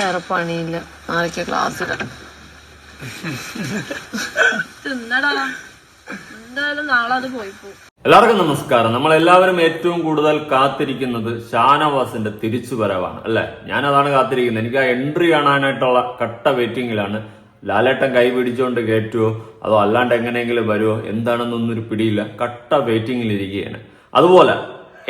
വേറെ പണിയില്ല. നാളേക്ക് ക്ലാസ്സിൽ തിന്നടാ എന്തായാലും നാളെ അത് പോയി പോകും എല്ലാവർക്കും നമസ്കാരം. നമ്മൾ എല്ലാവരും ഏറ്റവും കൂടുതൽ കാത്തിരിക്കുന്നത് ഷാനവാസിന്റെ തിരിച്ചു വരവാണ് അല്ലെ? ഞാൻ അതാണ് കാത്തിരിക്കുന്നത്. എനിക്ക് ആ എൻട്രി കാണാനായിട്ടുള്ള കട്ട വെയിറ്റിംഗിലാണ് ലാലേട്ടൻ കൈ പിടിച്ചുകൊണ്ട് കയറ്റുമോ അതോ അല്ലാണ്ട് എങ്ങനെയെങ്കിലും വരുമോ എന്താണെന്നൊന്നും ഒരു പിടിയില്ല. കട്ട വെയിറ്റിംഗിൽ ഇരിക്കുകയാണ്. അതുപോലെ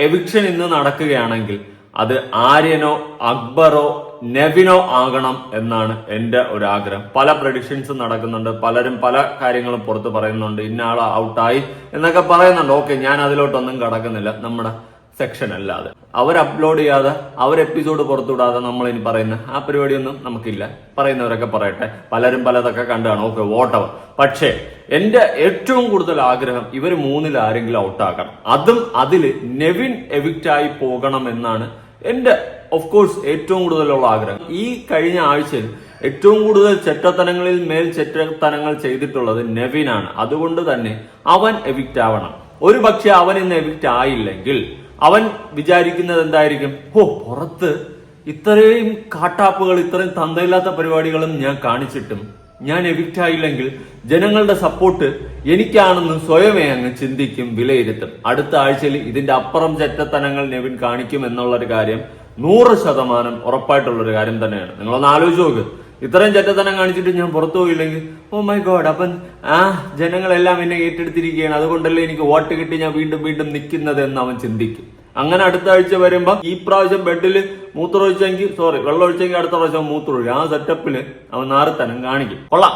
എവിക്ഷൻ ഇന്ന് നടക്കുകയാണെങ്കിൽ അത് ആര്യനോ അക്ബറോ നെവിനോ ആകണം എന്നാണ് എന്റെ ഒരു ആഗ്രഹം പല പ്രഡിക്ഷൻസ് നടക്കുന്നുണ്ട്. പലരും പല കാര്യങ്ങളും പുറത്ത് പറയുന്നുണ്ട്. ഇന്ന ആൾ ഔട്ടായി എന്നൊക്കെ പറയുന്നുണ്ട്. ഓക്കെ ഞാൻ അതിലോട്ടൊന്നും കടക്കുന്നില്ല. നമ്മുടെ സെക്ഷൻ അല്ലാതെ. അവർ അപ്ലോഡ് ചെയ്യാതെ അവർ എപ്പിസോഡ് പുറത്തുവിടാതെ നമ്മൾ ഇനി പറയുന്ന ആ പരിപാടിയൊന്നും നമുക്കില്ല. പറയുന്നവരൊക്കെ പറയട്ടെ. പലരും പലതൊക്കെ കണ്ടാണ് ഓക്കെ വോട്ടവർ പക്ഷേ എന്റെ ഏറ്റവും കൂടുതൽ ആഗ്രഹം ഇവർ മൂന്നിൽ ആരെങ്കിലും ഔട്ടാക്കണം. അതും അതിൽ നെവിൻ എവിക്റ്റ് ആയി പോകണം എന്നാണ് എന്റെ ഓഫ് കോഴ്സ് ഏറ്റവും കൂടുതലുള്ള ആഗ്രഹം. ഈ കഴിഞ്ഞ ആഴ്ചയിൽ ഏറ്റവും കൂടുതൽ ചെറ്റത്തനങ്ങളിൽ മേൽ ചെറ്റത്തനങ്ങൾ ചെയ്തിട്ടുള്ളത് നെവിനാണ്. അതുകൊണ്ട് തന്നെ അവൻ എവിക്റ്റ് ആവണം. ഒരു പക്ഷെ അവൻ ഇന്ന് എവിക്റ്റ് ആയില്ലെങ്കിൽ അവൻ വിചാരിക്കുന്നത് എന്തായിരിക്കും? ഓ പുറത്ത് ഇത്രയും കാട്ടാപ്പുകൾ ഇത്രയും തന്തയില്ലാത്ത പരിപാടികളും ഞാൻ കാണിച്ചിട്ടും ഞാൻ എവിക്റ്റ് ആയില്ലെങ്കിൽ ജനങ്ങളുടെ സപ്പോർട്ട് എനിക്കാണെന്ന് സ്വയമേ അങ്ങ് ചിന്തിക്കും വിലയിരുത്തും. അടുത്ത ആഴ്ചയിൽ ഇതിന്റെ അപ്പുറം ചെറ്റത്തനങ്ങൾ നെവിൻ കാണിക്കും എന്നുള്ള ഒരു കാര്യം നൂറ് ശതമാനം ഉറപ്പായിട്ടുള്ളൊരു കാര്യം തന്നെയാണ്. നിങ്ങളൊന്ന് ആലോചിച്ച് നോക്ക്. ഇത്രയും ചെറ്റത്തനം കാണിച്ചിട്ട് ഞാൻ പുറത്തു പോയില്ലെങ്കിൽ ഓ മൈ ഗോഡ് അപ്പം ആ ജനങ്ങളെല്ലാം എന്നെ ഏറ്റെടുത്തിരിക്കുകയാണ്. അതുകൊണ്ടല്ലേ എനിക്ക് വോട്ട് കിട്ടി ഞാൻ വീണ്ടും വീണ്ടും നിൽക്കുന്നത് എന്ന് അവൻ ചിന്തിക്കും. അങ്ങനെ അടുത്ത ആഴ്ച വരുമ്പോ ഈ പ്രാവശ്യം ബെഡിൽ മൂത്രമൊഴിച്ചെങ്കിൽ സോറി വെള്ളം ഒഴിച്ചെങ്കിൽ അടുത്ത പ്രാവശ്യം മൂത്രമൊഴിക്കും. ആ സെറ്റപ്പിൽ അവൻ നാറത്തനം കാണിക്കും. കൊള്ളാം.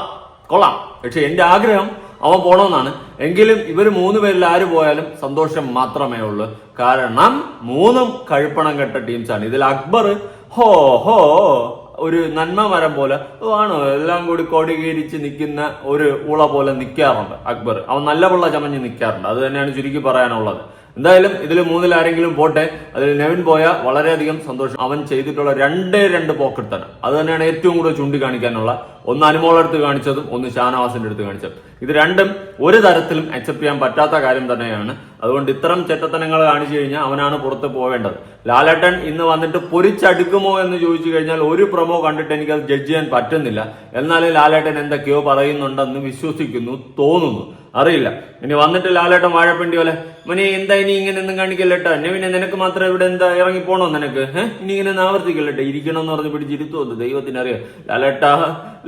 കൊള്ളാം. പക്ഷെ എന്റെ ആഗ്രഹം അവൻ പോണമെന്നാണ് എങ്കിലും ഇവർ മൂന്ന് പേരിൽ ആര് പോയാലും സന്തോഷം മാത്രമേ ഉള്ളൂ. കാരണം മൂന്നും കഴുപ്പണം കെട്ട ടീംസാണ് ഇതിൽ അക്ബർ ഹോ ഹോ ഒരു നന്മ മരം പോലെ ആണോ? എല്ലാം കൂടി കോടീകരിച്ച് നിൽക്കുന്ന ഒരു ഉള പോലെ നിൽക്കാറുണ്ട് അക്ബർ. അവൻ നല്ല പിള്ള ചമഞ്ഞ് നിൽക്കാറുണ്ട്. അത് തന്നെയാണ് ചുരുക്കി പറയാനുള്ളത്. എന്തായാലും ഇതിൽ മൂന്നിൽ ആരെങ്കിലും പോട്ടെ. അതിൽ നെവിൻ പോയ വളരെയധികം സന്തോഷം. അവൻ ചെയ്തിട്ടുള്ള രണ്ടേ രണ്ട് പോക്കറ്റ് തന്നെ. അത് തന്നെയാണ് ഏറ്റവും കൂടുതൽ ചൂണ്ടിക്കാണിക്കാനുള്ള ഒന്ന് അടുത്ത് കാണിച്ചതും ഒന്ന് ഷാനവാസിന്റെ അടുത്ത് കാണിച്ചതും. ഇത് രണ്ടും ഒരു തരത്തിലും അക്സെപ്റ്റ് ചെയ്യാൻ പറ്റാത്ത കാര്യം തന്നെയാണ്. അതുകൊണ്ട് ഇത്തരം ചെറ്റത്തനങ്ങൾ കാണിച്ചു കഴിഞ്ഞാൽ അവനാണ് പുറത്ത് പോവേണ്ടത്. ലാലേട്ടൻ ഇന്ന് വന്നിട്ട് പൊരിച്ചടുക്കുമോ എന്ന് ചോദിച്ചു കഴിഞ്ഞാൽ ഒരു പ്രമോ കണ്ടിട്ട് എനിക്ക് അത് ജഡ്ജ് ചെയ്യാൻ പറ്റുന്നില്ല. എന്നാലും ലാലേട്ടൻ എന്തൊക്കെയോ പറയുന്നുണ്ടെന്ന് വിശ്വസിക്കുന്നു തോന്നുന്നു. അറിയില്ല. ഇനി വന്നിട്ട് ലാലേട്ടൻ വാഴപ്പിണ്ടി പോലെ മനെ എന്താ ഇനി ഇങ്ങനെ ഒന്നും കാണിക്കല്ലേട്ടോ? പിന്നെ നിനക്ക് മാത്രം ഇവിടെ എന്താ ഇറങ്ങി പോണോ നിനക്ക് ഇനി ഇങ്ങനെ ആവർത്തിക്കല്ലേട്ടോ? ആവർത്തിക്കല്ലേട്ടെ ഇരിക്കണം എന്ന് പറഞ്ഞ് പിടിച്ചിരുത്തുമോ ദൈവത്തിന് അറിയാം ലാലേട്ടാ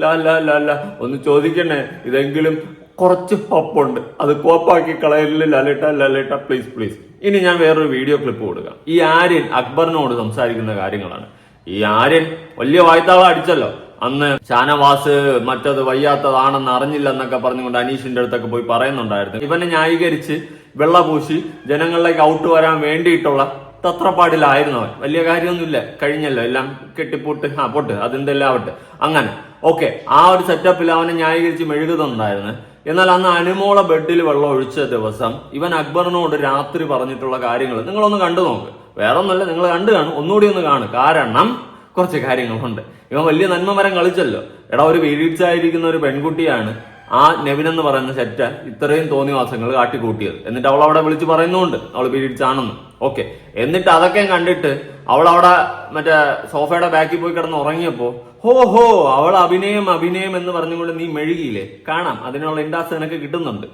അല്ല ലാ ലാ ഒന്ന് ചോദിക്കണേ. ഇതെങ്കിലും കുറച്ച് ഹോപ്പുണ്ട് അത് കോപ്പാക്കി കളയല്ലേ ലാലേട്ട ലാലേട്ട പ്ലീസ് പ്ലീസ് ഇനി ഞാൻ വേറൊരു വീഡിയോ ക്ലിപ്പ് കൊടുക്കാം. ഈ ആര്യൻ അക്ബറിനോട് സംസാരിക്കുന്ന കാര്യങ്ങളാണ്. ഈ ആര്യൻ വലിയ വായ്ത്താളം അടിച്ചല്ലോ. അന്ന് ഷാനവാസ് മറ്റത് വയ്യാത്തതാണെന്ന് അറിഞ്ഞില്ല എന്നൊക്കെ പറഞ്ഞുകൊണ്ട് അനീഷിന്റെ അടുത്തൊക്കെ പോയി പറയുന്നുണ്ടായിരുന്നു. ഇവനെ ന്യായീകരിച്ച് വെള്ളപൂശി ജനങ്ങളിലേക്ക് ഔട്ട് വരാൻ വേണ്ടിയിട്ടുള്ള തത്രപ്പാടിലായിരുന്നു അവൻ. വലിയ കാര്യമൊന്നുമില്ല. കഴിഞ്ഞല്ലോ. എല്ലാം കെട്ടിപ്പൊട്ട്. ആ പൊട്ട്. അതിന്റെ എല്ലാം ആവട്ടെ. അങ്ങനെ ഓക്കെ ആ ഒരു സെറ്റപ്പിൽ അവനെ ന്യായീകരിച്ച് മെഴുകുന്നുണ്ടായിരുന്നു എന്നാൽ അന്ന് അനുമോള ബെഡിൽ വെള്ളം ഒഴിച്ച ദിവസം ഇവൻ അക്ബറിനോട് രാത്രി പറഞ്ഞിട്ടുള്ള കാര്യങ്ങൾ നിങ്ങളൊന്ന് കണ്ടു നോക്ക്. വേറെ ഒന്നല്ല നിങ്ങൾ കണ്ടു കാണും. ഒന്നുകൂടി ഒന്ന് കാണും. കാരണം കുറച്ച് കാര്യങ്ങളുണ്ട്. ഇവൻ വലിയ നന്മ മരം കളിച്ചല്ലോ. എടാ ഒരു വീഴ്ചയായിരിക്കുന്ന ഒരു പെൺകുട്ടിയാണ് ആ നെവിൻ എന്ന് പറയുന്ന സെറ്റ ഇത്രയും തോന്നിവാസങ്ങൾ കാട്ടിക്കൂട്ടിയത്. എന്നിട്ട് അവൾ അവിടെ വിളിച്ച് പറയുന്നുണ്ട് അവൾ പീരീഡ്സ് ആണെന്ന് ഓക്കെ എന്നിട്ട് അതൊക്കെ കണ്ടിട്ട് അവൾ അവിടെ മറ്റേ സോഫയുടെ ബാക്കിൽ പോയി കിടന്ന് ഉറങ്ങിയപ്പോ ഹോ ഹോ അവൾ അഭിനയം അഭിനയം എന്ന് പറഞ്ഞുകൊണ്ട് നീ മെഴുകിയില്ലേ? കാണാം അതിനുള്ള ഇൻഡാസ് നിനക്ക് കിട്ടുന്നുണ്ട്.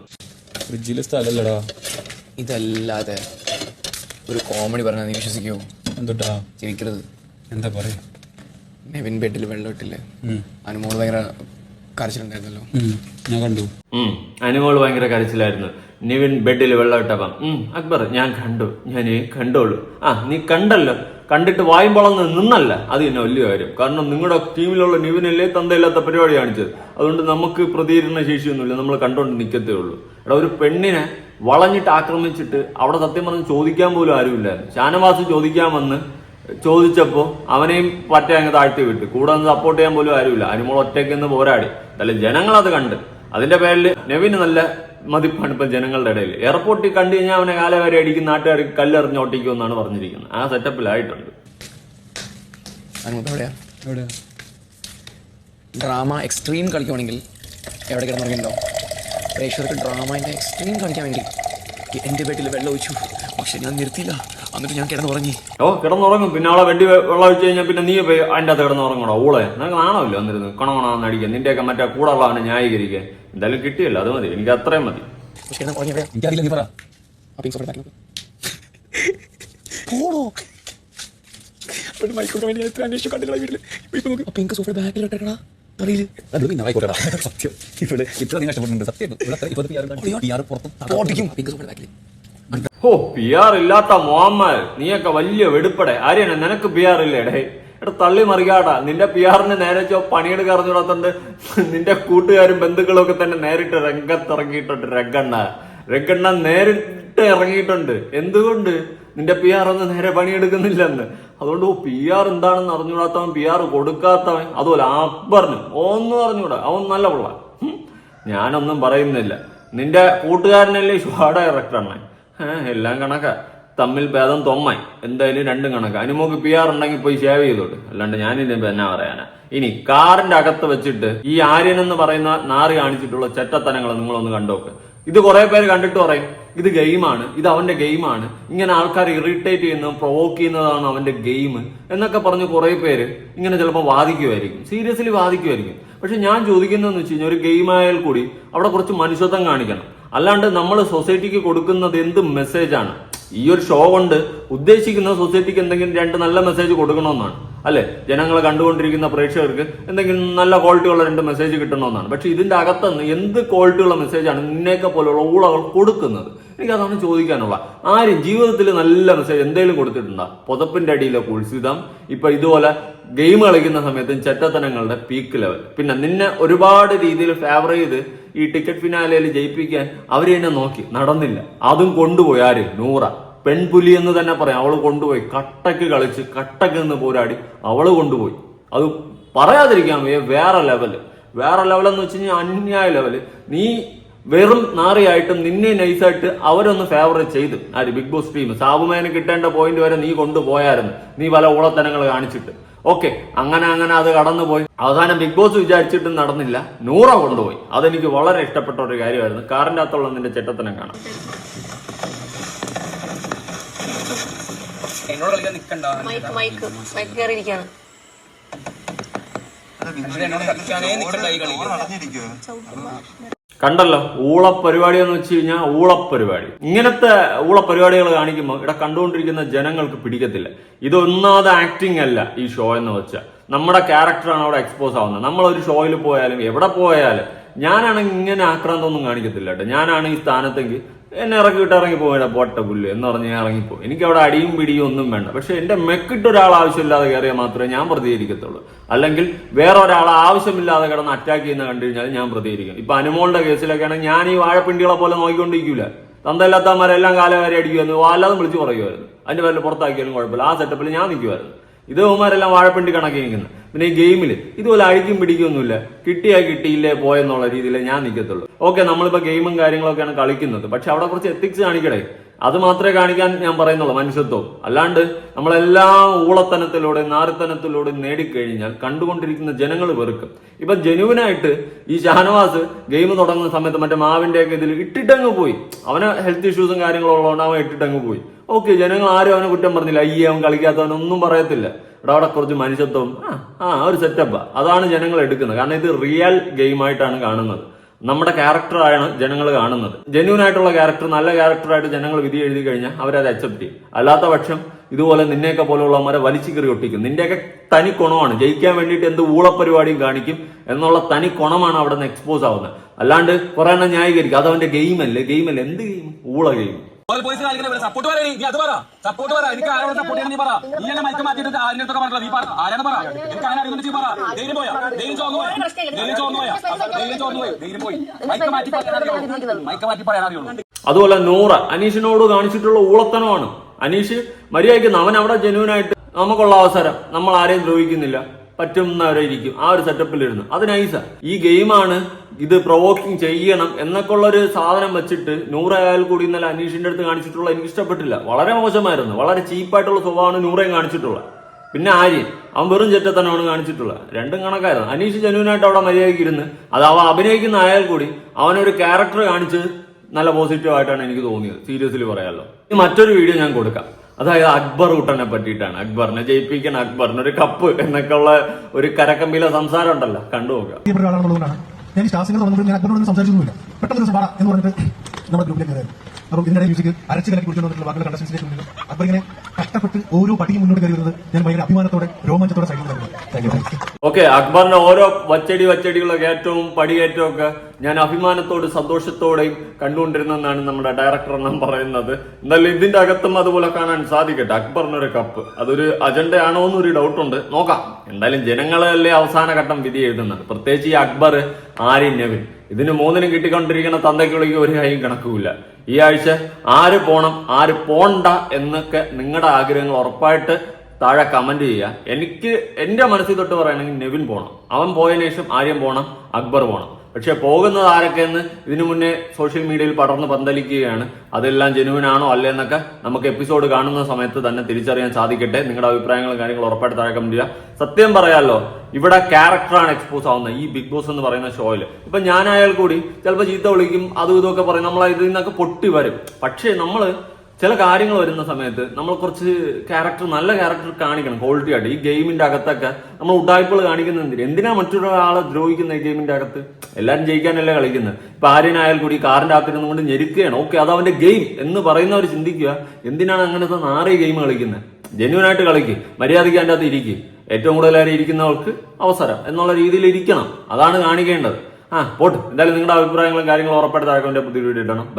ഫ്രിഡ്ജിലെ സ്ഥലല്ലടാ. ഇതല്ലാതെ ഒരു കോമഡി പറഞ്ഞാൽ നീ വിശ്വസിക്കുമോ എന്തുട്ടാ? ചിരിക്കരുത്. എന്താ പറയാ? നെവിൻ ബെഡിൽ വെള്ളം ഇട്ടില്ലേ? അനുമോൾ ഭയങ്കര കരച്ചിലുണ്ടായിരുന്നല്ലോ. ഞാൻ കണ്ടു. അനുമോൾ ഭയങ്കര കരച്ചിലായിരുന്നു. നിവിൻ ബെഡിൽ വെള്ളം ഇട്ടപ്പം അക്ബർ ഞാൻ കണ്ടു. ഞാൻ കണ്ടോളൂ ആ നീ കണ്ടല്ലോ. കണ്ടിട്ട് വായും നിന്നല്ല. അത് തന്നെ വലിയ കാര്യം. കാരണം നിങ്ങളുടെ ടീമിലുള്ള നിവിനല്ലേ തന്തയില്ലാത്ത പരിപാടി കാണിച്ചത്. അതുകൊണ്ട് നമുക്ക് പ്രതികരണ ശേഷിയൊന്നുമില്ല. നമ്മൾ കണ്ടുകൊണ്ട് നിൽക്കത്തേ ഉള്ളൂ. എടാ ഒരു പെണ്ണിനെ വളഞ്ഞിട്ട് ആക്രമിച്ചിട്ട് അവിടെ സത്യം പറഞ്ഞ് ചോദിക്കാൻ പോലും ആരുമില്ലായിരുന്നു. ഷാനവാസ് ചോദിക്കാൻ വന്ന് ചോദിച്ചപ്പോൾ അവനെയും പറ്റേ അങ്ങ് താഴ്ത്തി വിട്ടു. കൂടെ ഒന്ന് സപ്പോർട്ട് ചെയ്യാൻ പോലും ആരുമില്ല. അനുമോൾ ഒറ്റയ്ക്ക് നിന്ന് പോരാടി. അല്ലെങ്കിൽ ജനങ്ങളത് കണ്ട്. അതിന്റെ പേരിൽ നെവിന് നല്ല മതിപ്പാണ് ഇപ്പൊ ജനങ്ങളുടെ ഇടയിൽ. എയർപോർട്ടിൽ കണ്ടു കഴിഞ്ഞാൽ അവനെ കാലവരെ അടിക്കും നാട്ടുകാർ കല്ലെറിഞ്ഞ് ഓട്ടിക്കും എന്നാണ് പറഞ്ഞിരിക്കുന്നത്. ആ സെറ്റപ്പിലായിട്ടുണ്ട് ഡ്രാമ എക്സ്ട്രീം കളിക്കുവാണെങ്കിൽ എവിടെ കിടന്നിറങ്ങിയോ പ്രേക്ഷകർക്ക് ഡ്രാമേന്റെ എക്സ്ട്രീം കാണിക്കാൻ വേണ്ടി. എന്റെ വീട്ടിൽ വെള്ളം ഒഴിച്ചു. പക്ഷെ ഞാൻ നിർത്തിയില്ല. എന്നിട്ട് ഞാൻ കിടന്നുറങ്ങി. ഓ കിടന്നുറങ്ങും. പിന്നെ അവളെ വെണ്ടി വെ- വെള്ളം ഒഴിച്ചു കഴിഞ്ഞാൽ പിന്നെ നീ പോയി അതിന്റെ അകത്ത് കിടന്നുറങ്ങണോ? ഓളെ. നിനക്ക് നാണമില്ല വന്നിരുന്നു? കണവണാന്ന് അടിക്കുക നിന്റെയൊക്കെ മറ്റേ കൂടെ ഉള്ളവനെ ന്യായീകരിക്കാൻ. എന്തായാലും കിട്ടിയല്ലോ അത് മതി. എനിക്ക് അത്രയും മതി. എനിക്കറിയില്ല നീ പറ. പിങ്ക് ബാക്കിൽ പോണോ ഒരു മൈക്രോട്ട് വേണ്ടി ഞാൻ എത്ര അന്വേഷിച്ചു കണ്ടില്ല വീട്ടിൽ ഇപ്പൊ നോക്ക്. പിങ്ക് സോഫയുടെ ബാക്കിൽ ഇട്ടേക്കടാ അറിയില്ല. അത് പിന്നെ ആയിക്കോട്ടെടാ സത്യം. ഇവിടെ ഇത്ര നീ കഷ്ടപ്പെട്ടിട്ടുണ്ട്. സത്യം. ഇവിടെ പുറത്തും പിങ്ക് സോഫയുടെ ബാക്കിൽ ഓ പി ആർ ഇല്ലാത്ത മോഹമ്മ നീയൊക്കെ വലിയ വെടുപ്പടെ. ആര്യാണ് നിനക്ക് പി ആർ ഇല്ലേടേ എടാ തള്ളി മറികാടാ നിന്റെ പി ആറിന് നേരെ ചോ പണിയെടുക്കാൻ അറിഞ്ഞൂടാത്തോണ്ട് നിന്റെ കൂട്ടുകാരും ബന്ധുക്കളും ഒക്കെ തന്നെ നേരിട്ട് രംഗത്തിറങ്ങിയിട്ടുണ്ട്. രംഗണ്ണ രംഗണ്ണ നേരിട്ട് ഇറങ്ങിയിട്ടുണ്ട്. എന്തുകൊണ്ട്? നിന്റെ പി ആർ ഒന്നും നേരെ പണിയെടുക്കുന്നില്ലെന്ന്. അതുകൊണ്ട് പി ആർ എന്താണെന്ന് അറിഞ്ഞുകൂടാത്തവൻ പി ആർ കൊടുക്കാത്തവൻ അതുപോലെ അക്ബറിന് ഒന്നും അറിഞ്ഞുകൂടാ. അവൻ നല്ല പിള്ള. ഞാനൊന്നും പറയുന്നില്ല. നിന്റെ കൂട്ടുകാരനല്ലേ ഷുഹാഡ ഏഹ് എല്ലാം കണക്കാ. തമ്മിൽ ഭേദം തൊമ്മായി. എന്തായാലും രണ്ടും കണക്ക്. അനുമോക്ക് പി ആർ ഉണ്ടെങ്കിൽ പോയി ഷേവ് ചെയ്തോട്ട്. അല്ലാണ്ട് ഞാൻ ഇതിന് എന്നാ പറയാനാ. ഇനി കാറിന്റെ അകത്ത് വെച്ചിട്ട് ഈ ആര്യൻ എന്ന് പറയുന്ന നാറ് കാണിച്ചിട്ടുള്ള ചെറ്റത്തനങ്ങൾ നിങ്ങളൊന്ന് കണ്ടോക്ക്. ഇത് കുറെ പേര് കണ്ടിട്ട് പറയും ഇത് ഗെയിമാണ് ഇത് അവന്റെ ഗെയിമാണ് ഇങ്ങനെ ആൾക്കാർ ഇറിറ്റേറ്റ് ചെയ്യുന്ന പ്രൊവോക്ക് ചെയ്യുന്നതാണ് അവന്റെ ഗെയിം എന്നൊക്കെ പറഞ്ഞ് കുറെ പേര് ഇങ്ങനെ ചിലപ്പോൾ വാദിക്കുമായിരിക്കും സീരിയസ്ലി വാദിക്കുമായിരിക്കും പക്ഷെ ഞാൻ ചോദിക്കുന്നതെന്ന് വെച്ച് കഴിഞ്ഞാൽ ഒരു ഗെയിമായാൽ കൂടി അവിടെ കുറച്ച് മനുഷ്യത്വം കാണിക്കണം. അല്ലാണ്ട് നമ്മൾ സൊസൈറ്റിക്ക് കൊടുക്കുന്നത് എന്ത് മെസ്സേജാണ് ഈ ഒരു ഷോ കൊണ്ട് ഉദ്ദേശിക്കുന്ന സൊസൈറ്റിക്ക് എന്തെങ്കിലും രണ്ട് നല്ല മെസ്സേജ് കൊടുക്കണമെന്നാണ്. അല്ലെ? ജനങ്ങളെ കണ്ടുകൊണ്ടിരിക്കുന്ന പ്രേക്ഷകർക്ക് എന്തെങ്കിലും നല്ല ക്വാളിറ്റിയുള്ള രണ്ട് മെസ്സേജ് കിട്ടണമെന്നാണ്. പക്ഷെ ഇതിന്റെ അകത്തുനിന്ന് എന്ത് ക്വാളിറ്റിയുള്ള മെസ്സേജാണ് നിന്നെയൊക്കെ പോലുള്ള ഊളകൾ കൊടുക്കുന്നത്? എനിക്ക് അതാണ് ചോദിക്കാനുള്ള ആരും ജീവിതത്തിൽ നല്ല മെസ്സേജ് എന്തെങ്കിലും കൊടുത്തിട്ടുണ്ടോ? പുതപ്പിന്റെ അടിയിലെ കുൽസിതം ഇപ്പൊ ഇതുപോലെ ഗെയിം കളിക്കുന്ന സമയത്തും ചെറ്റത്തനങ്ങളുടെ പീക്ക് ലെവൽ പിന്നെ നിന്നെ ഒരുപാട് രീതിയിൽ ഫേവർ ചെയ്ത് ഈ ടിക്കറ്റ് ഫിനാലയിൽ ജയിപ്പിക്കാൻ അവർ തന്നെ നോക്കി. നടന്നില്ല. അതും കൊണ്ടുപോയി. ആര്? നൂറ. പെൺപുലി എന്ന് തന്നെ പറയാം. അവൾ കൊണ്ടുപോയി. കട്ടക്ക് കളിച്ച് കട്ടക്ക് നിന്ന് പോരാടി അവൾ കൊണ്ടുപോയി. അത് പറയാതിരിക്കാൻ വയ്യ. വേറെ ലെവൽ വേറെ ലെവലെന്ന് വെച്ച് കഴിഞ്ഞാൽ അന്യായ ലെവൽ നീ വെറും നാറിയായിട്ടും നിന്നെ നൈസായിട്ട് അവരൊന്ന് ഫേവർ ചെയ്ത്. ആര്? ബിഗ് ബോസ് ടീം സാബുമേനെ കിട്ടേണ്ട പോയിന്റ് വരെ നീ കൊണ്ടുപോയായിരുന്നു. നീ പല ഊളത്തനങ്ങൾ കാണിച്ചിട്ട്. ഓക്കെ അങ്ങനെ അങ്ങനെ അത് കടന്നുപോയി. അവസാനം ബിഗ് ബോസ് വിചാരിച്ചിട്ടും നടന്നില്ല. നൂറ കൊണ്ടുപോയി. അതെനിക്ക് വളരെ ഇഷ്ടപ്പെട്ട ഒരു കാര്യമായിരുന്നു. കാറിന്റെ അകത്തുള്ള നിന്റെ ചെറ്റത്തനം കാണാം എന്നോട് കളിക്കാൻ നിൽക്കണ്ട മൈക്ക് മൈക്ക് മൈക്ക് കയറിയിരിക്കുകയാണ്. എന്നോട് കളിക്കാനേ നിൽക്കണ്ട ഈ കളി കണ്ടല്ലോ ഊളപ്പരിപാടി എന്ന് വെച്ച് കഴിഞ്ഞാൽ ഊളപ്പരിപാടി. ഇങ്ങനത്തെ ഊളപ്പരിപാടികൾ കാണിക്കുമ്പോൾ ഇവിടെ കണ്ടുകൊണ്ടിരിക്കുന്ന ജനങ്ങൾക്ക് പിടിക്കത്തില്ല. ഇത് ആക്ടിംഗ് അല്ല ഈ ഷോ എന്ന് വെച്ചാൽ നമ്മുടെ ക്യാരക്ടറാണ് അവിടെ എക്സ്പോസ് ആവുന്നത്. നമ്മൾ ഒരു ഷോയിൽ പോയാലും എവിടെ പോയാലും ഞാനാണെങ്കിൽ ഇങ്ങനെ ആക്രാന്തമൊന്നും കാണിക്കത്തില്ല കേട്ടോ. ഞാനാണ് ഈ സ്ഥാനത്തെങ്കിൽ എന്നെ ഇറക്കി വിട്ട് ഇറങ്ങി പോയില്ല പോട്ടെ പുല്ല് എന്ന് പറഞ്ഞ് ഞാൻ ഇറങ്ങിപ്പോയി. എനിക്ക് അവിടെ അടിയും പിടിയും ഒന്നും വേണ്ട. പക്ഷെ എന്റെ മെക്കിട്ട് ഒരാൾ ആവശ്യമില്ലാതെ കയറിയാൽ മാത്രമേ ഞാൻ പ്രതികരിക്കത്തുള്ളൂ. അല്ലെങ്കിൽ വേറെ ഒരാൾ ആവശ്യമില്ലാതെ കിടന്ന് അറ്റാക്ക് ചെയ്യുന്ന കണ്ടു കഴിഞ്ഞാൽ ഞാൻ പ്രതികരിക്കും. ഇപ്പൊ അനുമോളുടെ കേസിലൊക്കെ ആണെങ്കിൽ ഞാൻ ഈ വാഴപ്പിണ്ടികളെ പോലെ നോക്കിക്കൊണ്ടിരിക്കൂല. തന്തയില്ലാത്തമാരെല്ലാം കാലകാരി അടിക്കുമായിരുന്നു വല്ലാതെ വിളിച്ചു പറയുമായിരുന്നു അതിന്റെ പേരിൽ പുറത്താക്കിയാലും കുഴപ്പമില്ല. ആ സെറ്റപ്പിൽ ഞാൻ നിൽക്കുമായിരുന്നു ഇത് അവന്മാരെല്ലാം വാഴപ്പിണ്ടി കണക്കി നിൽക്കുന്നത് പിന്നെ ഈ ഗെയിമിൽ ഇതുപോലെ അഴിക്കും പിടിക്കൊന്നുമില്ല. കിട്ടിയാ കിട്ടിയില്ലേ പോയെന്നുള്ള രീതിയിൽ ഞാൻ നിൽക്കത്തുള്ളൂ. ഓക്കെ നമ്മളിപ്പോൾ ഗെയിമും കാര്യങ്ങളൊക്കെയാണ് കളിക്കുന്നത്. പക്ഷെ അവിടെ കുറച്ച് എത്തിക്സ് കാണിക്കണേ. അത് മാത്രമേ കാണിക്കാൻ ഞാൻ പറയുന്നുള്ളൂ മനുഷ്യത്വം. അല്ലാണ്ട് നമ്മളെല്ലാ ഊളത്തനത്തിലൂടെ നാരത്തനത്തിലൂടെ നേടിക്കഴിഞ്ഞാൽ കണ്ടുകൊണ്ടിരിക്കുന്ന ജനങ്ങൾ വെറുക്കും. ഇപ്പൊ ജനുവിനായിട്ട് ഈ ഷാനവാസ് ഗെയിം തുടങ്ങുന്ന സമയത്ത് മറ്റേ മാവിന്റെ ഒക്കെ ഇതിൽ ഇട്ടിട്ടങ്ങ് പോയി. അവന് ഹെൽത്ത് ഇഷ്യൂസും കാര്യങ്ങളും ഉള്ളതുകൊണ്ട് അവൻ ഇട്ടിട്ടങ്ങ് പോയി. ഓക്കെ ജനങ്ങൾ ആരും അവനെ കുറ്റം പറഞ്ഞില്ല. അയ്യേ അവൻ കളിക്കാത്തവനൊന്നും പറയത്തില്ല. ഇവിടെ അവിടെ കുറച്ച് മനുഷ്യത്വം. ആ ഒരു സെറ്റപ്പാ അതാണ് ജനങ്ങൾ എടുക്കുന്നത്. കാരണം ഇത് റിയൽ ഗെയിമായിട്ടാണ് കാണുന്നത്. നമ്മുടെ ക്യാരക്ടറാണ് ജനങ്ങൾ കാണുന്നത്. ജെന്യൂൻ ആയിട്ടുള്ള ക്യാരക്ടർ നല്ല ക്യാരക്ടറായിട്ട് ജനങ്ങൾ വിധി എഴുതി കഴിഞ്ഞാൽ അവരത് അക്സെപ്റ്റ് ചെയ്യും. അല്ലാത്ത പക്ഷം ഇതുപോലെ നിന്നെയൊക്കെ പോലെയുള്ളവന്മാരെ വലിച്ചു കയറി ഒട്ടിക്കും. നിന്റെയൊക്കെ തനി കുണമാണ്. ജയിക്കാൻ വേണ്ടിയിട്ട് എന്ത് ഊളപ്പരിപാടിയും കാണിക്കും എന്നുള്ള തനി കുണമാണ് അവിടെ നിന്ന് എക്സ്പോസ് ആവുന്നത്. അല്ലാണ്ട് കുറെ എണ്ണം ന്യായീകരിക്കും. അത് അവന്റെ ഗെയിം അല്ലേ? ഗെയിം അല്ലേ? എന്ത് ഗെയിം ഊള ഗെയിം പോലീസ് കളിക്കുന്ന സപ്പോർട്ട് പറ നീ. അത് പറ. സപ്പോർട്ട് പറ. എനിക്ക് ആരോട് സപ്പോർട്ട് ചെയ്യണം പറ. നീ എന്നെ മയക്കം മാറ്റിയിട്ട് ആരുടെ നീ പറ. ആരാണ് പറ. എനിക്ക് അങ്ങനെ പറ. ധൈര്യം പോയാ. ധൈര്യം ചോർന്നു പോയാ. ധൈര്യം ചോർന്നു പോയാ. ധൈര്യം ചോർന്നു പോയി. ധൈര്യം പോയി. മാറ്റി പറയാൻ അറിയുള്ളൂ. മാറ്റി പറയാൻ അറിയുള്ളൂ. അതുപോലെ നൂറ. അനീഷിനോട് കാണിച്ചിട്ടുള്ള ഊളത്തനമാണ്. അനീഷ് മര്യാദയ്ക്ക് അവൻ അവിടെ ജനുവിനായിട്ട് നമുക്കുള്ള അവസരം. നമ്മൾ ആരെയും ദ്രോഹിക്കുന്നില്ല. പറ്റുന്നവരെ ഇരിക്കും ആ ഒരു സെറ്റപ്പിലിരുന്ന്. അത് നൈസാ ഈ ഗെയിമാണ് ഇത് പ്രൊവോക്കിംഗ് ചെയ്യണം എന്നൊക്കെ ഉള്ള ഒരു സാധനം വെച്ചിട്ട് നൂറയാൽ കൂടി ഇന്നലെ അനീഷിന്റെ അടുത്ത് കാണിച്ചിട്ടുള്ള എനിക്ക് ഇഷ്ടപ്പെട്ടില്ല. വളരെ മോശമായിരുന്നു. വളരെ ചീപ്പായിട്ടുള്ള സ്വഭാവമാണ് നൂറയും കാണിച്ചിട്ടുള്ളത്. പിന്നെ ആര്യൻ. അവൻ വെറും ചെറ്റത്തനമാണ് കാണിച്ചിട്ടുള്ളത്. രണ്ടും കണക്കായിരുന്നു. അനീഷ് ജനുവിനായിട്ട് അവിടെ മര്യാദയ്ക്ക് ഇരുന്ന് അത് അവൻ അഭിനയിക്കുന്ന ആയാൽ കൂടി അവനൊരു ക്യാരക്ടർ കാണിച്ച് നല്ല പോസിറ്റീവ് ആയിട്ടാണ് എനിക്ക് തോന്നിയത്. സീരിയസ്ലി പറയാമല്ലോ മറ്റൊരു വീഡിയോ ഞാൻ കൊടുക്കാം. അതായത് അക്ബർ കൂട്ടനെ പറ്റിയിട്ടാണ്. അക്ബറിനെ ജയിപ്പിക്കാൻ അക്ബറിന് ഒരു കപ്പ് എന്നൊക്കെ ഉള്ള ഒരു കരക്കമ്പിലെ സംസാരം ഉണ്ടല്ലോ. കണ്ടു നോക്കുക. ഞാൻ ഞാൻ പെട്ടെന്ന് എന്ന് പറഞ്ഞിട്ട് നമ്മുടെ ഗ്രൂപ്പിലേക്ക് കയറി. അക്ബർ ഇങ്ങനെ കഷ്ടപ്പെട്ട് ഓരോ പട്ടിയും മുന്നോട്ട് കയറി വരുന്നത് ഞാൻ ഭയങ്കര അഭിമാനത്തോടെ രോമാഞ്ചത്തോടെ സൈഡിൽ ഓക്കെ അക്ബറിന്റെ ഓരോ വച്ചടി വച്ചടികളൊക്കെ ഏറ്റവും പടിയേറ്റവും ഒക്കെ ഞാൻ അഭിമാനത്തോട് സന്തോഷത്തോടെയും കണ്ടുകൊണ്ടിരുന്നെന്നാണ് നമ്മുടെ ഡയറക്ടർ എണ്ണം പറയുന്നത്. എന്തായാലും ഇതിന്റെ അകത്തും അതുപോലെ കാണാൻ സാധിക്കട്ടെ. അക്ബറിനൊരു കപ്പ് അതൊരു അജണ്ടയാണോ എന്നൊരു ഡൗട്ട് ഉണ്ട്. നോക്കാം. എന്തായാലും ജനങ്ങളല്ലേ അവസാന ഘട്ടം വിധി എഴുതുന്നത്. പ്രത്യേകിച്ച് ഈ അക്ബർ ആര്യൻ നവിൻ. ഇതിന് മൂന്നിനും കിട്ടിക്കൊണ്ടിരിക്കുന്ന തന്തയ്ക്കുള്ളിക്ക് ഒരു കൈയും കണക്കുമില്ല. ഈ ആഴ്ച ആര് പോണം ആര് പോണ്ട എന്നൊക്കെ നിങ്ങളുടെ ആഗ്രഹങ്ങൾ ഉറപ്പായിട്ട് താഴെ കമന്റ് ചെയ്യുക. എനിക്ക് എന്റെ മനസ്സിൽ തൊട്ട് പറയുകയാണെങ്കിൽ നെവിൻ പോണം. അവൻ പോയതിനു ശേഷം ആര്യം പോണം അക്ബർ പോണം. പക്ഷെ പോകുന്നത് ആരൊക്കെയെന്ന് ഇതിനു മുന്നേ സോഷ്യൽ മീഡിയയിൽ പടർന്ന് പന്തലിക്കുകയാണ്. അതെല്ലാം ജനുവിനാണോ അല്ലെന്നൊക്കെ നമുക്ക് എപ്പിസോഡ് കാണുന്ന സമയത്ത് തന്നെ തിരിച്ചറിയാൻ സാധിക്കട്ടെ. നിങ്ങളുടെ അഭിപ്രായങ്ങളും കാര്യങ്ങളും ഉറപ്പായിട്ട് താഴെ കമന്റ് ചെയ്യുക. സത്യം പറയാമല്ലോ ഇവിടെ ക്യാരക്ടറാണ് എക്സ്പോസ് ആവുന്നത്. ഈ ബിഗ് ബോസ് എന്ന് പറയുന്ന ഷോയിൽ. ഇപ്പൊ ഞാനായാൽ കൂടി ചിലപ്പോൾ ചീത്ത വിളിക്കും അതും ഇതൊക്കെ പറയും. നമ്മൾ ഇതിൽ നിന്നൊക്കെ പൊട്ടി വരും. പക്ഷേ നമ്മൾ ചില കാര്യങ്ങൾ വരുന്ന സമയത്ത് നമ്മൾ കുറച്ച് ക്യാരക്ടർ നല്ല ക്യാരക്ടർ കാണിക്കണം ക്വാളിറ്റി ആയിട്ട്. ഈ ഗെയിമിന്റെ അകത്തൊക്കെ നമ്മൾ ഉടായ്പകൾ കാണിക്കുന്ന എന്തിനാ? എന്തിനാ മറ്റൊരാളെ ദ്രോഹിക്കുന്ന ഈ ഗെയിമിന്റെ അകത്ത്? എല്ലാവരും ജയിക്കാനല്ലേ കളിക്കുന്നത്. ഇപ്പൊ ആര്യനായാൽ കൂടി കാറിന്റെ അകത്തിരുന്ന് കൊണ്ട് ഞെരുക്കുകയാണ്. ഓക്കെ അത് അവന്റെ ഗെയിം എന്ന് പറയുന്നവർ ചിന്തിക്കുക എന്തിനാണ് അങ്ങനത്തെ നാറിയ ഗെയിം കളിക്കുന്നത്? ജെന്യൂൻ ആയിട്ട് കളിക്ക്. മര്യാദയ്ക്ക് അതിന്റെ അകത്ത് ഇരിക്കും. ഏറ്റവും കൂടുതൽ ഇരിക്കുന്നവർക്ക് അവസരം എന്നുള്ള രീതിയിൽ ഇരിക്കണം. അതാണ് കാണിക്കേണ്ടത്. ആ പോട്ട്. എന്തായാലും നിങ്ങളുടെ അഭിപ്രായങ്ങളും കാര്യങ്ങളും ഉറപ്പായിട്ട് താഴെ പുതിയ വീഡിയോ ഇടണം. ബൈ